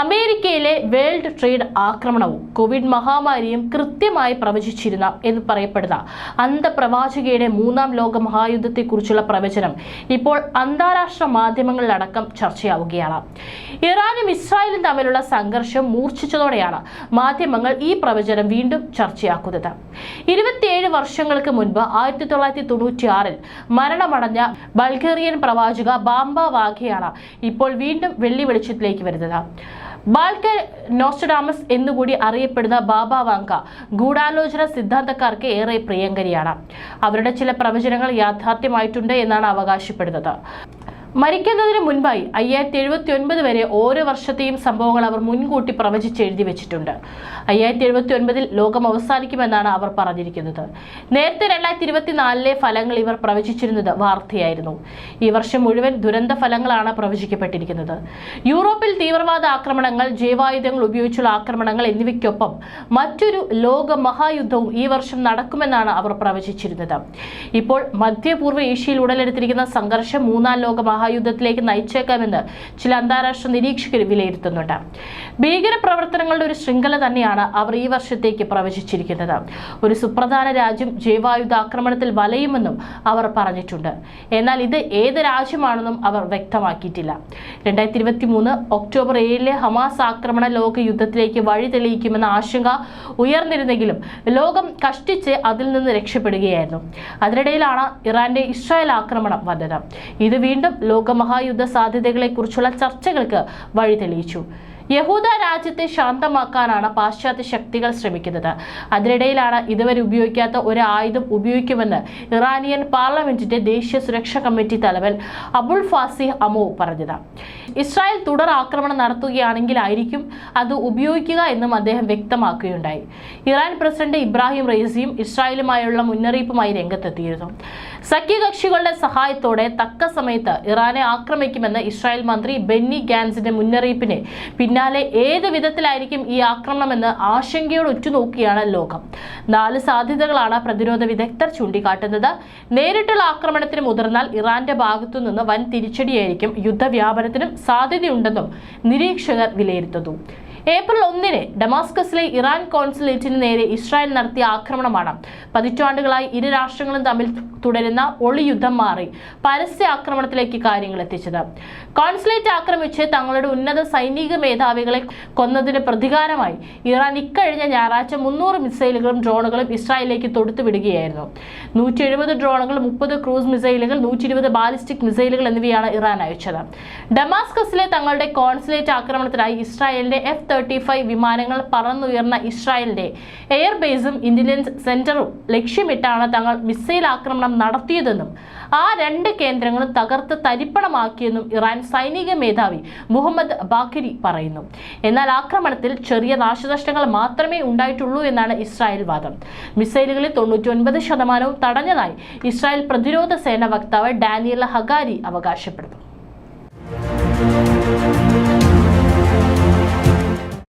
അമേരിക്കയിലെ world trade ആക്രമണവും Covid മഹാമാരിയും കൃത്യമായി പ്രവചിച്ചിരുന്ന എന്ന് പറയപ്പെടുന്ന അന്ധപ്രവാചകയുടെ മൂന്നാം ലോക മഹായുദ്ധത്തെക്കുറിച്ചുള്ള പ്രവചനം ഇപ്പോൾ അന്താരാഷ്ട്ര മാധ്യമങ്ങളിലടക്കം ചർച്ചയാവുകയാണ്. ഇറാനും ഇസ്രായേലും തമ്മിലുള്ള സംഘർഷം മൂർച്ഛിച്ചതോടെയാണ് മാധ്യമങ്ങൾ ഈ പ്രവചനം വീണ്ടും ചർച്ചയാക്കുന്നത്. ഇരുപത്തിയേഴ് വർഷങ്ങൾക്ക് മുൻപ് ആയിരത്തി തൊള്ളായിരത്തി തൊണ്ണൂറ്റിയാറിൽ മരണമടഞ്ഞ ബൾഗേറിയൻ പ്രവാചക ബാംബ വാഖയാണ് ഇപ്പോൾ വീണ്ടും വെള്ളി വെളിച്ചത്തിലേക്ക് വരുന്നത്. ബാൽക്കൻ നോസ്റ്റഡാമസ് എന്നുകൂടി അറിയപ്പെടുന്ന ബാബ വാങ്ക ഗൂഢാലോചന സിദ്ധാന്തക്കാർക്ക് ഏറെ പ്രിയങ്കരിയാണ്. അവരുടെ ചില പ്രവചനങ്ങൾ യാഥാർത്ഥ്യമായിട്ടുണ്ട് എന്നാണ് അവകാശപ്പെടുന്നത്. മരിക്കുന്നതിന് മുൻപായി അയ്യായിരത്തി എഴുപത്തി ഒൻപത് വരെ ഓരോ വർഷത്തെയും സംഭവങ്ങൾ അവർ മുൻകൂട്ടി പ്രവചിച്ച് എഴുതി വെച്ചിട്ടുണ്ട്. അയ്യായിരത്തി എഴുപത്തി ഒൻപതിൽ ലോകം അവസാനിക്കുമെന്നാണ് അവർ പറഞ്ഞിരിക്കുന്നത്. നേരത്തെ രണ്ടായിരത്തി ഇരുപത്തിനാലിലെ ഫലങ്ങൾ ഇവർ പ്രവചിച്ചിരുന്നത് വാർത്തയായിരുന്നു. ഈ വർഷം മുഴുവൻ ദുരന്ത ഫലങ്ങളാണ് പ്രവചിക്കപ്പെട്ടിരിക്കുന്നത്. യൂറോപ്പിൽ തീവ്രവാദ ആക്രമണങ്ങൾ ജൈവായുധങ്ങൾ ഉപയോഗിച്ചുള്ള ആക്രമണങ്ങൾ എന്നിവയ്ക്കൊപ്പം മറ്റൊരു ലോക മഹായുദ്ധവും ഈ വർഷം നടക്കുമെന്നാണ് അവർ പ്രവചിച്ചിരുന്നത്. ഇപ്പോൾ മധ്യപൂർവ ഏഷ്യയിൽ ഉടലെടുത്തിരിക്കുന്ന സംഘർഷം മൂന്നാം ലോക മഹായുദ്ധത്തിലേക്ക് നയിച്ചേക്കാമെന്ന് ചില അന്താരാഷ്ട്ര നിരീക്ഷകർ വിലയിരുത്തുന്നുണ്ട്. ഭീകര പ്രവർത്തനങ്ങളുടെ ഒരു ശൃംഖല തന്നെയാണ് അവർ ഈ വർഷത്തേക്ക് പ്രവചിച്ചിരിക്കുന്നത്. ഒരു സുപ്രധാന രാജ്യം ജൈവായുധ ആക്രമണത്തിൽ വലയുമെന്നും അവർ പറഞ്ഞിട്ടുണ്ട്. എന്നാൽ ഇത് ഏത് രാജ്യമാണെന്നും അവർ വ്യക്തമാക്കിയിട്ടില്ല. രണ്ടായിരത്തി ഇരുപത്തി മൂന്ന് ഒക്ടോബർ ഏഴിലെ ഹമാസ് ആക്രമണ ലോക യുദ്ധത്തിലേക്ക് വഴി തെളിയിക്കുമെന്ന ആശങ്ക ഉയർന്നിരുന്നെങ്കിലും ലോകം കഷ്ടിച്ച് അതിൽ നിന്ന് രക്ഷപ്പെടുകയായിരുന്നു. അതിനിടയിലാണ് ഇറാന്റെ ഇസ്രായേൽ ആക്രമണം വന്നത്. ഇത് വീണ്ടും ലോകമഹായുദ്ധ സാധ്യതകളെക്കുറിച്ചുള്ള ചർച്ചകൾക്ക് വഴി തെളിയിച്ചു. യഹൂദ രാജ്യത്തെ ശാന്തമാക്കാനാണ് പാശ്ചാത്യ ശക്തികൾ ശ്രമിക്കുന്നത്. അതിനിടയിലാണ് ഇതുവരെ ഉപയോഗിക്കാത്ത ഒരു ആയുധം ഉപയോഗിക്കുമെന്ന് ഇറാനിയൻ പാർലമെന്റിന്റെ ദേശീയ സുരക്ഷാ കമ്മിറ്റി തലവൻ അബുൾ ഫാസി അമോ പറഞ്ഞത്. ഇസ്രായേൽ തുടർ ആക്രമണം നടത്തുകയാണെങ്കിലായിരിക്കും അത് ഉപയോഗിക്കുക എന്നും അദ്ദേഹം വ്യക്തമാക്കുകയുണ്ടായി. ഇറാൻ പ്രസിഡന്റ് ഇബ്രാഹിം റൈസിയും ഇസ്രായേലുമായുള്ള മുന്നറിയിപ്പുമായി രംഗത്തെത്തിയിരുന്നു. സഖ്യകക്ഷികളുടെ സഹായത്തോടെ തക്ക സമയത്ത് ഇറാനെ ആക്രമിക്കുമെന്ന് ഇസ്രായേൽ മന്ത്രി ബെന്നി ഗാൻസിന്റെ മുന്നറിയിപ്പിനെ പിന്നാലെ ഏത് വിധത്തിലായിരിക്കും ഈ ആക്രമണമെന്ന് ആശങ്കയോട് ഉറ്റുനോക്കിയാണ് ലോകം. നാല് സാധ്യതകളാണ് പ്രതിരോധ വിദഗ്ധർ ചൂണ്ടിക്കാട്ടുന്നത്. നേരിട്ടുള്ള ആക്രമണത്തിന് മുതിർന്നാൽ ഇറാന്റെ ഭാഗത്തു നിന്ന് വൻ തിരിച്ചടിയായിരിക്കും യുദ്ധവ്യാപനത്തിനും സാധ്യതയുണ്ടെന്നും നിരീക്ഷകർ വിലയിരുത്തുന്നു. ഏപ്രിൽ ഒന്നിന് ഡമാസ്കസിലെ ഇറാൻ കോൺസുലേറ്റിന് നേരെ ഇസ്രായേൽ നടത്തിയ ആക്രമണമാണ്. പതിറ്റാണ്ടുകളായി ഇരു രാഷ്ട്രങ്ങളും തമ്മിൽ തുടരുന്ന ഒളിയുദ്ധം മാറി പരസ്യ ആക്രമണത്തിലേക്ക് കാര്യങ്ങൾ എത്തിച്ചത്. കോൺസുലേറ്റ് ആക്രമിച്ച് തങ്ങളുടെ ഉന്നത സൈനിക മേധാവികളെ കൊന്നതിന് പ്രതികാരമായി ഇറാൻ ഇക്കഴിഞ്ഞ ഞായറാഴ്ച മുന്നൂറ് മിസൈലുകളും ഡ്രോണുകളും ഇസ്രായേലിലേക്ക് തൊടുത്തു വിടുകയായിരുന്നു. നൂറ്റി എഴുപത് ഡ്രോണുകൾ മുപ്പത് ക്രൂസ് മിസൈലുകൾ നൂറ്റി ഇരുപത് ബാലിസ്റ്റിക് മിസൈലുകൾ എന്നിവയാണ് ഇറാൻ അയച്ചത്. ഡമാസ്കസിലെ തങ്ങളുടെ കോൺസുലേറ്റ് ആക്രമണത്തിനായി ഇസ്രായേലിന്റെ എഫ് തേർട്ടി ഫൈവ് വിമാനങ്ങൾ പറന്നുയർന്ന ഇസ്രായേലിന്റെ എയർബേസും ഇന്റലിജൻസ് സെന്ററും ലക്ഷ്യമിട്ടാണ് തങ്ങൾ മിസൈൽ ആക്രമണം നടത്തിയതെന്നും ആ രണ്ട് കേന്ദ്രങ്ങളും തകർത്ത് തരിപ്പണമാക്കിയെന്നും ഇറാൻ സൈനിക മേധാവി മുഹമ്മദ് ബാഖിരി പറയുന്നു. എന്നാൽ ആക്രമണത്തിൽ ചെറിയ നാശനഷ്ടങ്ങൾ മാത്രമേ ഉണ്ടായിട്ടുള്ളൂ എന്നാണ് ഇസ്രായേൽ വാദം. മിസൈലുകളിൽ തൊണ്ണൂറ്റി ശതമാനവും തടഞ്ഞതായി ഇസ്രായേൽ പ്രതിരോധ സേന വക്താവ് ഡാനിയൽ ഹഗാരി അവകാശപ്പെടുന്നു.